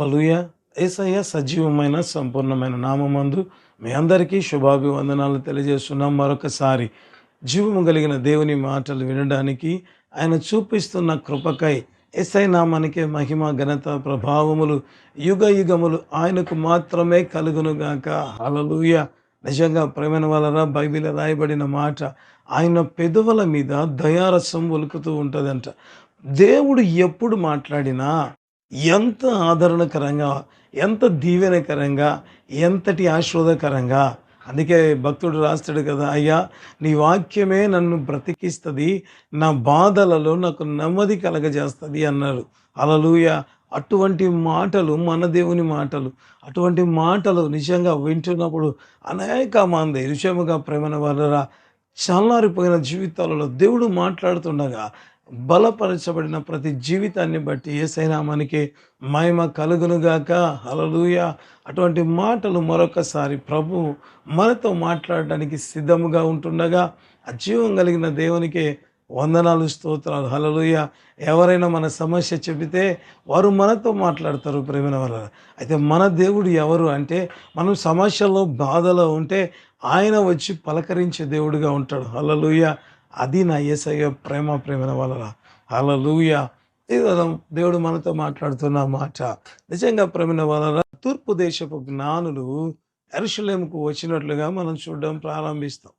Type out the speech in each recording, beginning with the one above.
హలలుయ ఏసయ్య సజీవమైన సంపూర్ణమైన నామందు మీ అందరికీ శుభాభివందనాలు తెలియజేస్తున్నాం మరొకసారి. జీవము కలిగిన దేవుని మాటలు వినడానికి ఆయన చూపిస్తున్న కృపకై ఎస్ఐ నామానికే మహిమ ఘనత ప్రభావములు యుగ యుగములు ఆయనకు మాత్రమే కలుగునుగాక హలలుయ నిజంగా ప్రేమైన వలన బైబిల్ రాయబడిన మాట ఆయన పెదవుల మీద దయారసం ఒలుకుతూ ఉంటుందంట. దేవుడు ఎప్పుడు మాట్లాడినా ఎంత ఆదరణకరంగా ఎంత దీవెనకరంగా ఎంతటి ఆశ్వాదకరంగా అందుకే భక్తుడు రాస్తాడు కదా అయ్యా నీ వాక్యమే నన్ను బ్రతికిస్తుంది నా బాధలలో నాకు నెమ్మది కలగజేస్తుంది అన్నారు. అలలుయ అటువంటి మాటలు మన దేవుని మాటలు అటువంటి మాటలు నిజంగా వింటున్నప్పుడు అనేక మంది విషయముగా ప్రేమన వలన చల్లారిపోయిన జీవితాలలో దేవుడు మాట్లాడుతుండగా బలపరచబడిన ప్రతి జీవితాన్ని బట్టి ఏసైనా మనకి మహిమ కలుగునుగాక. హలలుయ అటువంటి మాటలు మరొకసారి ప్రభు మనతో మాట్లాడడానికి సిద్ధముగా ఉంటుండగా అజీవం కలిగిన దేవునికి వందనాలు స్తోత్రాలు. హలలుయ ఎవరైనా మన సమస్య చెబితే వారు మనతో మాట్లాడతారు ప్రేమిన వల్ల అయితే మన దేవుడు ఎవరు అంటే మనం సమస్యలో బాధలో ఉంటే ఆయన వచ్చి పలకరించే దేవుడిగా ఉంటాడు. హలలుయ అది నా ఏసయ్య ప్రేమ ప్రేమన వలన అలా లూయ దేవుడు మనతో మాట్లాడుతున్న మాట. నిజంగా ప్రేమిన వలన తూర్పు దేశపు జ్ఞానులు ఎరుషలేముకు వచ్చినట్లుగా మనం చూడడం ప్రారంభిస్తాం.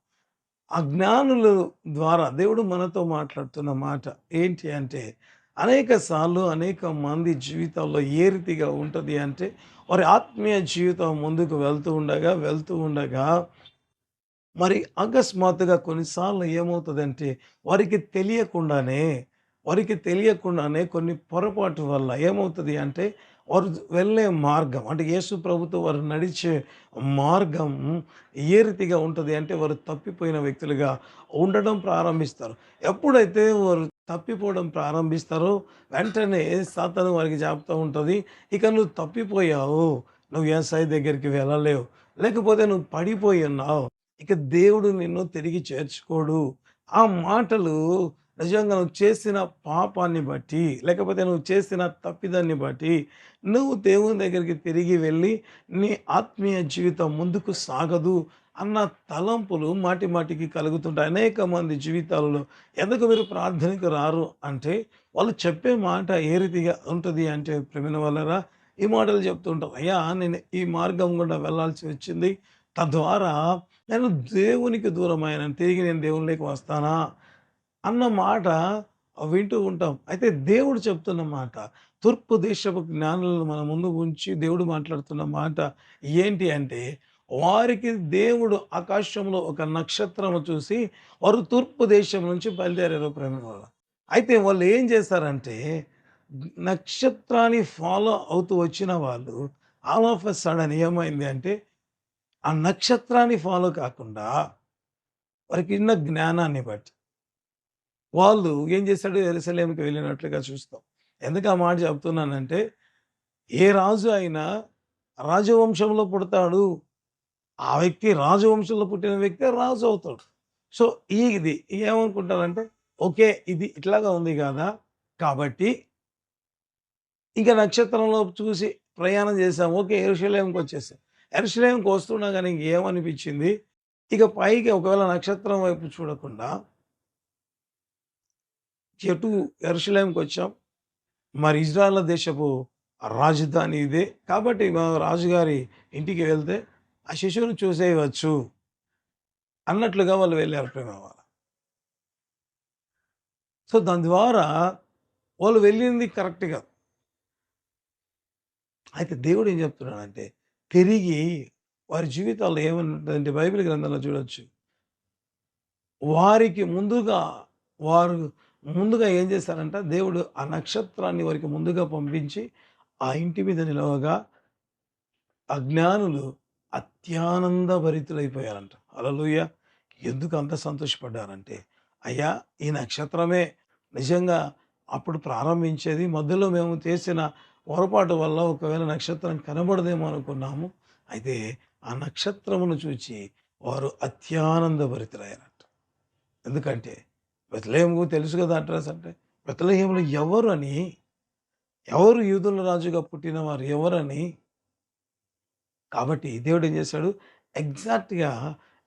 ఆ జ్ఞానుల ద్వారా దేవుడు మనతో మాట్లాడుతున్న మాట ఏంటి అంటే అనేక సార్లు అనేక మంది జీవితాల్లో ఏ రీతిగా ఉంటుంది అంటే వారి ఆత్మీయ జీవితం ముందుకు వెళ్తూ ఉండగా వెళ్తూ ఉండగా మరి అకస్మాత్తుగా కొన్నిసార్లు ఏమవుతుందంటే వారికి తెలియకుండానే వారికి తెలియకుండానే కొన్ని పొరపాటు వల్ల ఏమవుతుంది అంటే వారు వెళ్ళే మార్గం అంటే యేసు ప్రభుతో వారు నడిచే మార్గం ఏ రీతిగా ఉంటుంది అంటే వారు తప్పిపోయిన వ్యక్తులుగా ఉండడం ప్రారంభిస్తారు. ఎప్పుడైతే వారు తప్పిపోవడం ప్రారంభిస్తారో వెంటనే సాతను వారికి చెప్తూ ఉంటుంది ఇక నువ్వు తప్పిపోయావు నువ్వు వ్యవసాయ దగ్గరికి వెళ్ళలేవు లేకపోతే నువ్వు పడిపోయి ఉన్నావు ఇక దేవుడు నిన్ను తిరిగి చేర్చుకోడు. ఆ మాటలు నిజంగా నువ్వు చేసిన పాపాన్ని బట్టి లేకపోతే నువ్వు చేసిన తప్పిదాన్ని బట్టి నువ్వు దేవుని దగ్గరికి తిరిగి వెళ్ళి నీ ఆత్మీయ జీవితం ముందుకు సాగదు అన్న తలంపులు మాటి మాటికి కలుగుతుంటాయి. అనేక మంది జీవితాలలో ఎందుకు మీరు ప్రార్థనకు రారు అంటే వాళ్ళు చెప్పే మాట ఏ రీతిగా ఉంటుంది అంటే ప్రేమిన వల్లరా ఈ మాటలు చెప్తుంటారు అయ్యా నేను ఈ మార్గం గుండా వెళ్ళాల్సి వచ్చింది. తద్వారా నేను దేవునికి దూరమైన తిరిగి నేను దేవునిలోకి వస్తానా? అన్న మాట వింటూ ఉంటాం. అయితే దేవుడు చెప్తున్న మాట తూర్పు దేశపు జ్ఞానులను మన ముందు ఉంచి దేవుడు మాట్లాడుతున్న మాట ఏంటి అంటే వారికి దేవుడు ఆకాశంలో ఒక నక్షత్రము చూసి వారు తూర్పు దేశం నుంచి బయలుదేరారు ప్రేమ వల్ల అయితే వాళ్ళు ఏం చేశారంటే నక్షత్రాన్ని ఫాలో అవుతూ వచ్చిన వాళ్ళు ఆల్ ఆఫ్ ఎ సడన్ ఏమైంది అంటే ఆ నక్షత్రాన్ని ఫాలో కాకుండా వారికి ఉన్న జ్ఞానాన్ని బట్టి. వాళ్ళు ఏం చేశాడు? ఎరుసలేంకి వెళ్ళినట్లుగా చూస్తాం. ఎందుకు ఆ మాట చెప్తున్నానంటే ఏ రాజు అయినా రాజవంశంలో పుడతాడు. ఆ వ్యక్తి రాజవంశంలో పుట్టిన వ్యక్తి రాజు అవుతాడు. సో ఈ ఇది ఏమనుకుంటారంటే ఓకే ఇది ఇట్లాగా ఉంది కదా కాబట్టి ఇంకా నక్షత్రంలో చూసి ప్రయాణం చేసాం ఓకే ఎరుషలేంకి వచ్చేసాం. ఎరుషలేంకి వస్తున్నా కానీ ఏమనిపించింది ఇక పైకి ఒకవేళ నక్షత్రం వైపు చూడకుండా ఎటు ఎరుషలేంకి వచ్చాం. మరి ఇజ్రాయల్ దేశపు రాజధాని ఇదే. కాబట్టి మా రాజుగారి ఇంటికి వెళ్తే ఆ శిశువును చూసేయవచ్చు అన్నట్లుగా వాళ్ళు వెళ్ళారు ప్రేమవాళ్ళ సో దాని ద్వారా వాళ్ళు వెళ్ళింది కరెక్ట్గా అయితే దేవుడు ఏం చెప్తున్నాడంటే తిరిగి వారి జీవితాల్లో ఏమంటుందంటే బైబిల్ గ్రంథంలో చూడొచ్చు. వారికి ముందుగా వారు ముందుగా ఏం చేస్తారంట? దేవుడు ఆ నక్షత్రాన్ని వారికి ముందుగా పంపించి ఆ ఇంటి మీద నిలవగా అజ్ఞానులు అత్యానంద భరితులైపోయారంట అలలుయ ఎందుకు అంత సంతోషపడ్డారంటే అయ్యా ఈ నక్షత్రమే నిజంగా అప్పుడు ప్రారంభించేది మధ్యలో మేము చేసిన పొరపాటు వల్ల ఒకవేళ నక్షత్రం కనబడదేమో అనుకున్నాము అయితే ఆ నక్షత్రమును చూచి వారు అత్యానందభరితులయ్యారట ఎందుకంటే బెతలేము తెలుసు కదా అడ్రస్ అంటే బెతలేహంలో ఎవరు అని ఎవరు యూదుల రాజుగా పుట్టిన వారు ఎవరని. కాబట్టి దేవుడు ఏం చేశాడు? ఎగ్జాక్ట్‌గా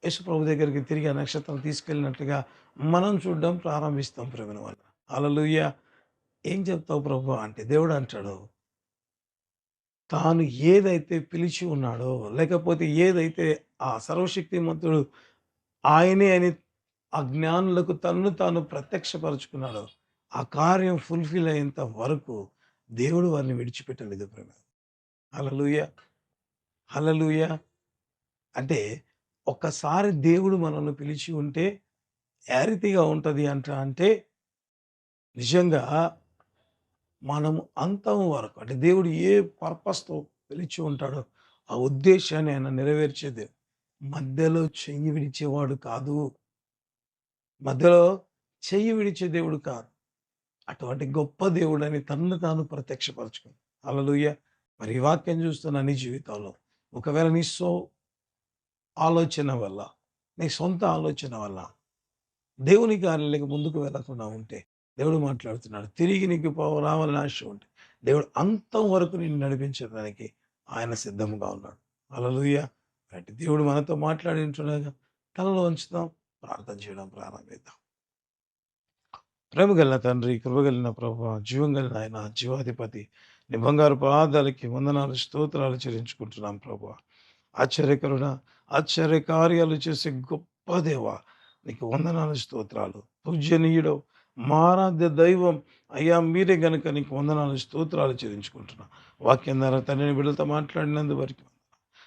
యేసు ప్రభు దగ్గరికి తిరిగి ఆ నక్షత్రం తీసుకెళ్ళినట్టుగా మనం చూడడం ప్రారంభిస్తాం ప్రేమన వల్ల. లూయ ఏం చెప్తావు ప్రభు? అంటే దేవుడు అంటాడు తాను ఏదైతే పిలిచి ఉన్నాడో, లేకపోతే ఏదైతే ఆ సర్వశక్తిమంతుడు ఆయనే అని ఆ జ్ఞానులకు తన్ను తాను ప్రత్యక్షపరుచుకున్నాడో, ఆ కార్యం ఫుల్‌ఫిల్ అయ్యేంత వరకు దేవుడు వారిని విడిచిపెట్టలేదు ప్రేమ. హలలుయ హలలుయ అంటే ఒక్కసారి దేవుడు మనల్ని పిలిచి ఉంటే ఏ రీతిగా అంట అంటే నిజంగా మనము అంతం వరకు అంటే దేవుడు ఏ పర్పస్‌తో పిలిచి ఉంటాడో ఆ ఉద్దేశాన్ని ఆయన నెరవేర్చేది. మధ్యలో చెయ్యి విడిచేవాడు కాదు. మధ్యలో చెయ్యి విడిచే దేవుడు కాదు. అటువంటి గొప్ప దేవుడని తనను తాను ప్రత్యక్షపరచుకుంది. అలలుయ్య మరి వాక్యం చూస్తున్న నీ జీవితంలో ఒకవేళ నీ సో ఆలోచన వల్ల, నీ సొంత ఆలోచన వల్ల దేవుని కార్యాలకు ముందుకు వెళ్ళకుండా ఉంటే దేవుడు మాట్లాడుతున్నాడు. తిరిగి నీకు రావాలని ఆశ ఉంటే దేవుడు అంతం వరకు నిన్ను నడిపించడానికి ఆయన సిద్ధంగా ఉన్నాడు. హల్లెలూయా! దేవుడు మనతో మాట్లాడింటుండగా తలలో ఉంచుదాం. ప్రార్థన చేయడం ప్రారంభిద్దాం. ప్రేమ కలిగిన తండ్రి, కృప ప్రభు జీవం కలిగిన ఆయన జీవాధిపతి, నీ బంగారు పాదాలకి వందనాలు, స్తోత్రాలు చెల్లించుకుంటున్నాం ప్రభు ఆశ్చర్యకరుణ ఆశ్చర్య కార్యాలు చేసే గొప్ప దేవ నీకు వందనాలు, స్తోత్రాలు. పూజ్యనీయుడవు, మారాధ్య దైవం అయ్యా మీరే గనుక నీకు వందనాలు, స్తోత్రాలు చెల్లించుకుంటున్నా. వాక్యం ద్వారా తండ్రిని బిడ్డలతో మాట్లాడినందు వరకు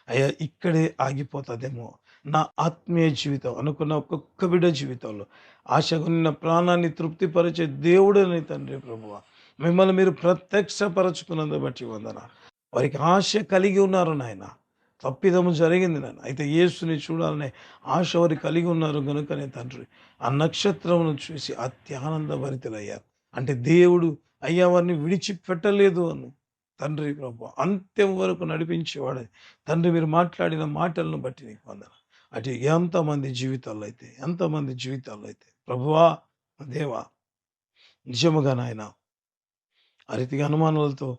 అయ్యా ఇక్కడే ఆగిపోతుందేమో. నా ఆత్మీయ జీవితం అనుకున్న ఒక్కొక్క బిడ్డ జీవితంలో ఆశగున్న ప్రాణాన్ని తృప్తిపరిచే దేవుడని తండ్రి ప్రభువ మిమ్మల్ని మీరు ప్రత్యక్షపరచుకున్నందు బట్టి వందన వారికి ఆశ కలిగి ఉన్నారు నాయన. తప్పిదము జరిగింది నన్ను. అయితే యేసుని చూడాలనే ఆశ వారు కలిగి ఉన్నారు కనుకనే తండ్రి. ఆ నక్షత్రమును చూసి అత్యానంద భరితులయ్యారు. అంటే దేవుడు అయ్యా వారిని విడిచిపెట్టలేదు అని. తండ్రి ప్రభు అంత్యం వరకు నడిపించేవాడు. తండ్రి మీరు మాట్లాడిన మాటలను బట్టి నీకు వందన అటు ఎంతమంది జీవితాల్లో అయితే ఎంతమంది జీవితాల్లో అయితే ప్రభువా దేవా నిజముగా నాయన ఆ రీతిగా అనుమానాలతో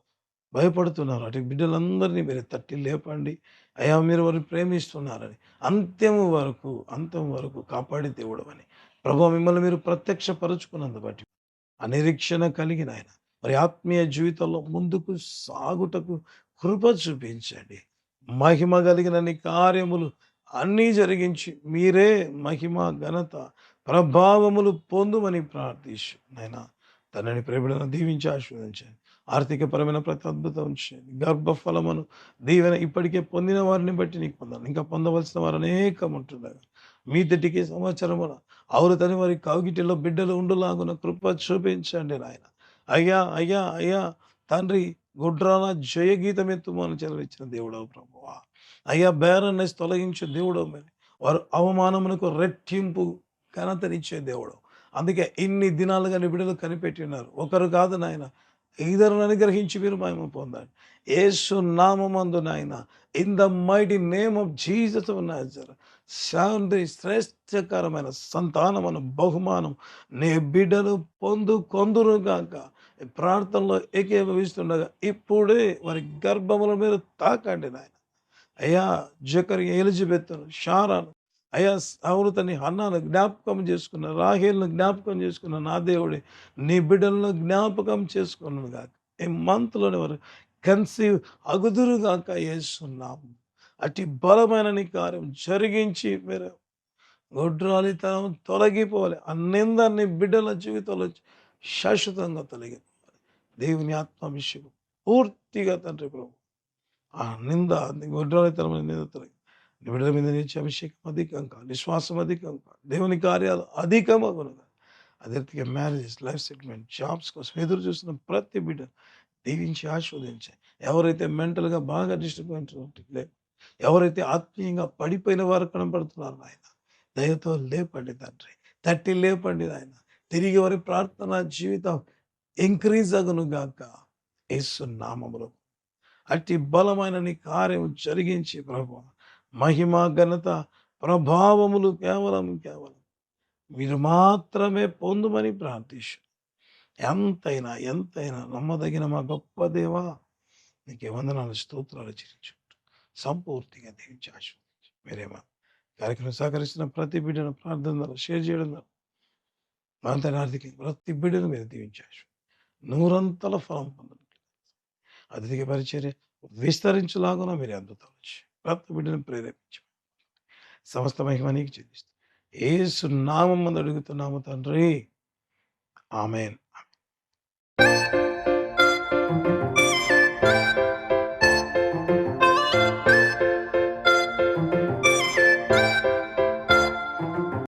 భయపడుతున్నారు. అటు బిడ్డలందరినీ మీరు తట్టి లేపండి. అయ్యా మీరు వారిని ప్రేమిస్తున్నారని అంత్యము వరకు అంతం వరకు కాపాడి దేవుడు అని ప్రభు మిమ్మల్ని మీరు ప్రత్యక్షపరుచుకున్నందు బట్టి ఆ నిరీక్షణ కలిగిన ఆయన మరి ఆత్మీయ జీవితంలో ముందుకు సాగుటకు కృప చూపించండి. మహిమ కలిగిన కార్యములు అన్నీ జరిగించి మీరే మహిమ ఘనత ప్రభావములు పొందుమని ప్రార్థిస్తున్నాయినా తనని ప్రేమలను దీవించి ఆశీర్వదించండి. ఆర్థికపరమైన ప్రతి అద్భుతం చేయండి గర్భఫలమును దీవెన ఇప్పటికే పొందిన వారిని బట్టి నీకు పొందాలి ఇంకా పొందవలసిన వారు అనేకం ఉంటున్నారు మీ తిటికి సంవత్సరమున ఆవురతని వారి కౌగిటిలో బిడ్డలు ఉండులాగున కృప చూపించండి నాయన. అయ్యా అయ్యా అయ్యా తండ్రి గుడ్రాన జయగీతం ఎత్తుమని చెలవిచ్చిన దేవుడవు ప్రభువా. అయ్యా బేరన్నెస్ తొలగించే దేవుడవు మరి. వారు అవమానమునకు రెట్టింపు ఘనతనిచ్చే దేవుడు అందుకే ఇన్ని దినాలుగా నిబిడలు బిడ్డలు కనిపెట్టి ఉన్నారు. ఒకరు కాదు నాయన ఇద్దరును అనుగ్రహించి మీరు మేము పొందండి. ఏసు నామందు నాయన in the mighty name of Jesus Nazar శాంతి శ్రేష్టకరమైన సంతానమును బహుమానం నీ బిడ్డలు పొందు కొందురుగాక కాక ప్రార్థనలో ఏకీభవిస్తుండగా ఇప్పుడే వారి గర్భముల మీద తాకండి నాయన. అయ్యా జకరి ఎలిజబెత్ను షారాను అయ్యా అవృతని అన్నాను జ్ఞాపకం చేసుకున్న రాహేల్ను జ్ఞాపకం చేసుకున్న నా దేవుడే నీ బిడ్డలను జ్ఞాపకం చేసుకున్నాను కాక ఈ మంత్లోని వారు కన్సీవ్ అగుదురుగాక వేస్తున్నాము అతి బలమైన నీ కార్యం జరిగించి మీరు గొడ్రాలితనం తొలగిపోవాలి. ఆ నీ బిడ్డల జీవితంలో శాశ్వతంగా తొలగిపోవాలి. దేవుని ఆత్మాభిషేకం పూర్తిగా తండ్రి ప్రభు. ఆ నింద గొడ్రాలితనమైన నింద తొలగి నీ మీద నుంచి అభిషేకం అధికం కాదు విశ్వాసం అధికం కాదు దేవుని కార్యాలు అధికమగును అదే రీతిగా మ్యారేజెస్ లైఫ్ సెటిల్మెంట్ జాబ్స్ కోసం ఎదురు చూస్తున్న ప్రతి బిడ్డ దీవించి ఆస్వాదించాయి ఎవరైతే మెంటల్గా బాగా డిస్టర్బ్ లేదు ఎవరైతే ఆత్మీయంగా పడిపోయిన వారు కనబడుతున్నారు ఆయన దయతో లేపండి తండ్రి తట్టి లేపండి ఆయన తిరిగి వారి ప్రార్థన జీవితం ఇంక్రీజ్ అగును గాక యేసు నామములో. అట్టి బలమైన నీ కార్యం జరిగించి ప్రభు మహిమ ఘనత ప్రభావములు కేవలం కేవలం మీరు మాత్రమే పొందుమని ప్రార్థించు. ఎంతైనా ఎంతైనా నమ్మదగిన మా గొప్ప దేవా నీకే వందనాలు స్తోత్రాలు చెల్లించు సంపూర్తిగా దీవించి ఆశీర్వదించు. మీరేమా కార్యక్రమం సహకరిస్తున్న ప్రతి బిడ్డను ప్రార్థన షేర్ చేయడం ద్వారా ఆర్థిక ప్రతి బిడ్డను మీరు దీవించి నూరంతల ఫలం పొందండి అతిథికి పరిచర్య విస్తరించులాగున మీరు అద్భుతాలు చేయండి. ఆత్మ బిడ్డను ప్రేరేపించు. సమస్త మహిమ నీకు ఏ సున్నామం అడుగుతున్నాము తండ్రి. ఆమెన్. Thank you.